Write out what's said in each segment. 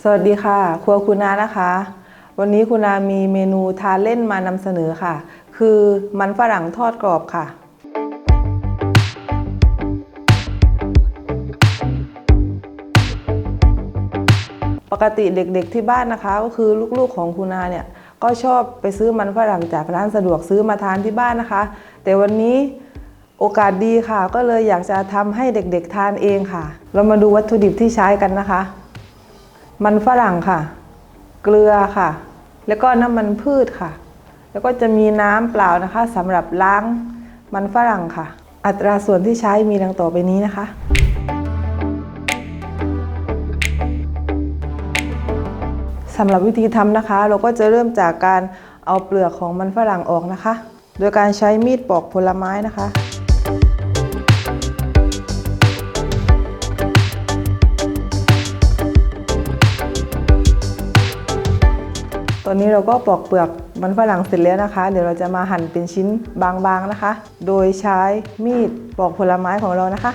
สวัสดีค่ะ ครัวคุณนานะคะ วันนี้คุณนามีเมนูทานเล่นมานำเสนอค่ะ คือมันฝรั่งทอดกรอบค่ะ ปกติเด็กๆที่บ้านนะคะ ก็คือลูกๆของคุณนาเนี่ยก็ชอบไปซื้อมันฝรั่งจากร้านสะดวกซื้อมาทานที่บ้านนะคะ แต่วันนี้โอกาสดีค่ะ ก็เลยอยากจะทำให้เด็กๆทานเองค่ะ เรามาดูวัตถุดิบที่ใช้กันนะคะ มันฝรั่งค่ะ เกลือค่ะ แล้วก็น้ำมันพืชค่ะ แล้วก็จะมีน้ำเปล่านะคะสำหรับล้างมันฝรั่งค่ะ อัตราส่วนที่ใช้มีดังต่อไปนี้นะคะสำหรับวิธีทำนะคะ เราก็จะเริ่มจากการเอาเปลือกของมันฝรั่งออกนะคะ โดยการใช้มีดปอกผลไม้นะคะ ตอนนี้เราก็ปอกเปลือกมันฝรั่งเสร็จแล้วนะคะ เดี๋ยวเราจะมาหั่นเป็นชิ้นบางๆนะคะ โดยใช้มีดปอกผลไม้ของเรานะคะ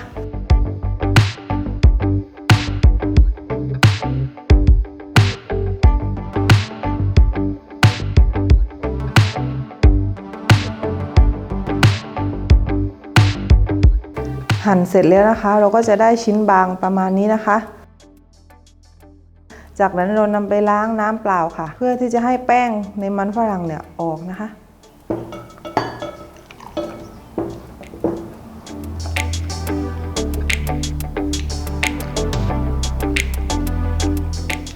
หั่นเสร็จแล้วนะคะ เราก็จะได้ชิ้นบางประมาณนี้นะคะ จากนั้นเรานำไปล้างน้ำเปล่าค่ะ เพื่อที่จะให้แป้งในมันฝรั่งเนี่ยออกนะคะ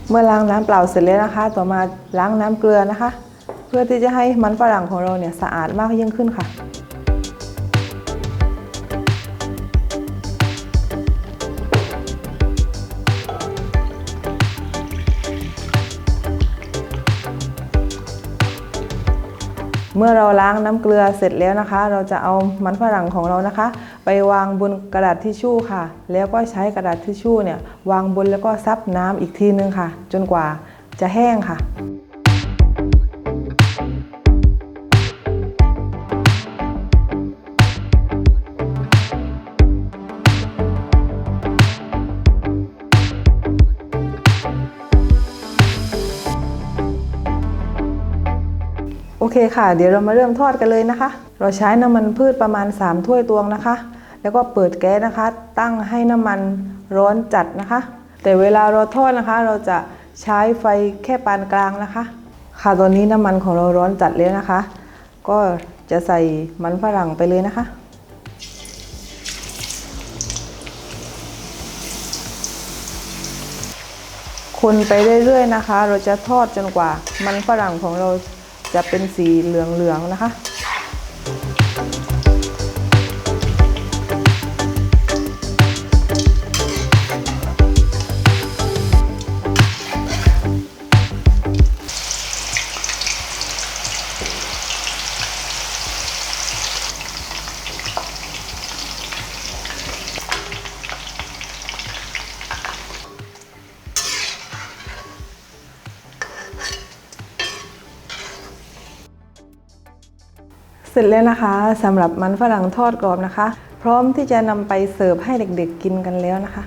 เมื่อล้างน้ำเปล่าเสร็จแล้วนะคะ ต่อมาล้างน้ำเกลือนะคะ เพื่อที่จะให้มันฝรั่งของเราเนี่ยสะอาดมากยิ่งขึ้นค่ะ เมื่อเราล้างน้ำเกลือเสร็จแล้วนะคะ เราจะเอามันฝรั่งของเรานะคะ ไปวางบนกระดาษทิชชู่ค่ะ แล้วก็ใช้กระดาษทิชชู่เนี่ยวางบนแล้วก็ซับน้ำอีกทีนึงค่ะ จนกว่าจะแห้งค่ะ โอเคค่ะ เดี๋ยวเรามาเริ่มทอดกันเลยนะคะ เราใช้น้ำมันพืชประมาณ 3 ถ้วยตวงนะคะ แล้วก็เปิดแก๊สนะคะ ตั้งให้น้ำมันร้อนจัดนะคะ แต่เวลาเราทอดนะคะ เราจะใช้ไฟแค่ปานกลางนะคะ ค่ะตอนนี้น้ำมันของเราร้อนจัดแล้วนะคะ ก็จะใส่มันฝรั่งไปเลยนะคะ คนไปเรื่อยๆนะคะ เราจะทอดจนกว่ามันฝรั่งของเรา จะเป็นสีเหลืองๆนะคะ เสร็จแล้วนะคะสำหรับมันฝรั่งทอดกรอบนะคะ พร้อมที่จะนำไปเสิร์ฟให้เด็กๆกินกันแล้วนะคะ